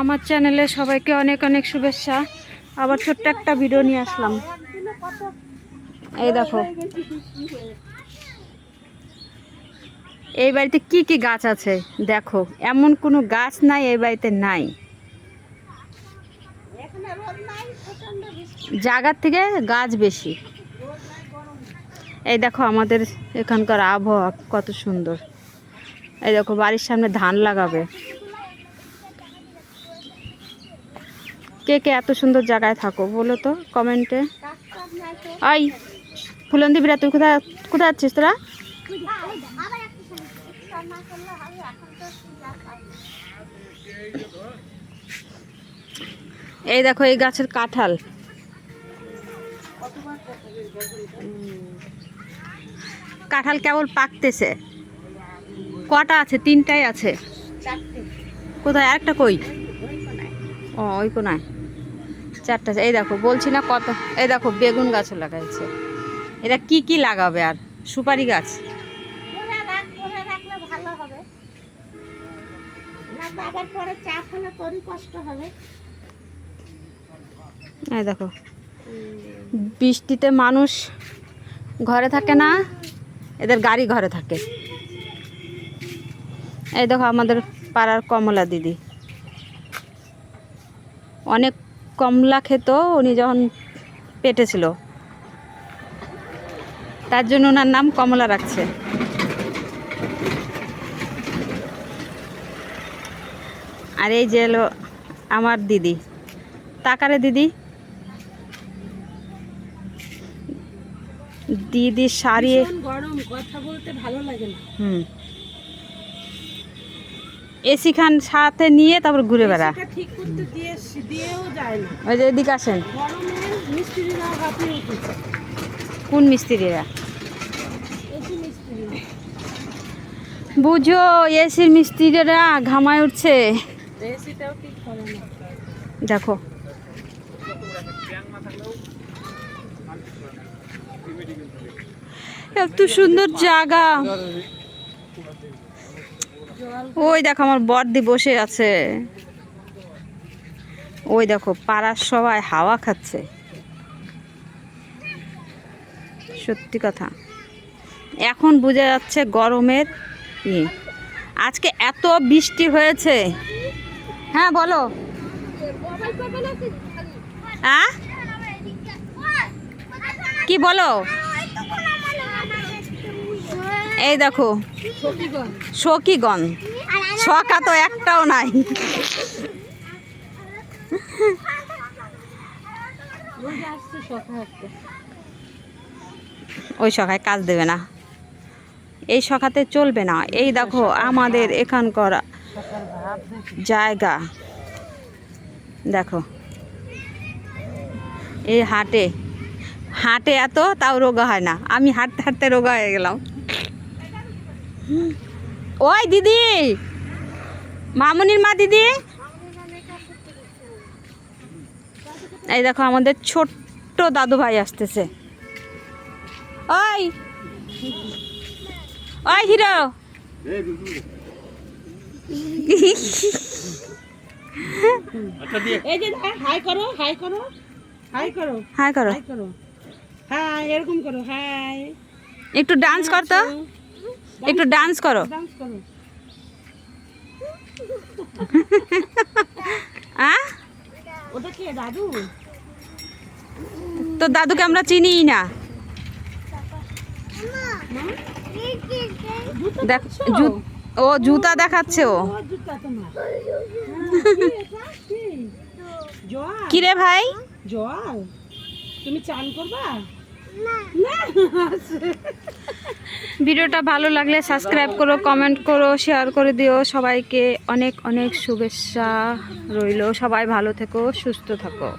আমার চ্যানেলে সবাইকে অনেক অনেক শুভেচ্ছা। আবার ছোট্ট একটা ভিডিও নিয়ে আসলাম। এই দেখো। এই বাড়িতে কি কি গাছ আছে? দেখো, এমন কোনো গাছ নাই এই বাড়িতে নাই। জায়গার থেকে গাছ বেশি। এই দেখো আমাদের এখানকার আবহাওয়া কত সুন্দর। এই দেখো, বাড়ির সামনে ধান লাগাবে। কে কে এত সুন্দর জায়গায় থাকো বলো তো কমেন্টে। আই, ফুলন্দি বিরা তুই কোথায় কোথায় আছিস তোরা? এই দেখো, এই গাছের কাঁঠাল। কাঁঠাল কেবল পাকতেছে। কটা আছে? তিনটাই আছে। কোথায়? আরেকটা কই? ও, ওই কোনায়। চারটা এই দেখো বলছি না কত এই দেখো বেগুন গাছও লাগাইছে। এটা কি কি লাগাবে আর? সুপারি গাছ। এই দেখো বৃষ্টিতে মানুষ ঘরে থাকে না এদের গাড়ি ঘরে থাকে। এই দেখো আমাদের পাড়ার কমলা দিদি। অনেক কমলা খেত উনি যখন পেটে ছিল। তার জন্য ওনার নাম কমলা রাখছে। আর এই যে এলো আমার দিদি। তাকারে দিদি। দিদি শাড়ি গরম কথা বলতে ভালো লাগে না। হুম। এসি খান সাথে নিয়ে তারপর ঘুরে বেড়া। ঠিক করতে দিয়ে দিয়েও যায় না। ওই যে এদিকে আসেন। কোন মিস্ত্রিরা? বুঝো এসির মিস্ত্রিরা ঘামায় উঠছে। দেখো। এত সুন্দর জায়গা। ওই দেখো, আমার বর্দি বসে আছে। ওই দেখো, পাড়ার সবাই হাওয়া খাচ্ছে। সত্যি কথা। এখন বোঝা যাচ্ছে গরমের ইয়ে আজকে এত বৃষ্টি হয়েছে। হ্যাঁ বলো। কি বলো? এই দেখো, সখীগণ। ছকা তো একটাও নাই। ওই সখায় কাজ দেবে না। এই সখাতে চলবে না। এই দেখো, আমাদের এখানকার জায়গা। দেখো। এই হাটে। হাটে এত, তাও রোগা হয় না। আমি হাঁটতে হাঁটতে রোগা হয়ে গেলাম। ওই দিদি। মামুনির মা দিদি। এই দেখো আমাদের ছোট্ট দাদু ভাই আসতেছে। ওই। ওই হিরো। এই যে হাই করো হাই করো হাই করো হাই করো। হাই করো। হাই এরকম করো হাই। একটু ডান্স কর। তো একটু ডান্স করো। তো দাদুকে আমরা চিনিই না। দেখ ও জুতা দেখাচ্ছে ও। কিরে ভাই? জল। তুমি চান করবা? ভিডিওটা ভালো লাগলে সাবস্ক্রাইব করো কমেন্ট করো শেয়ার করে দিও। সবাইকে অনেক অনেক শুভেচ্ছা রইল। সবাই ভালো থেকো, সুস্থ থাকো।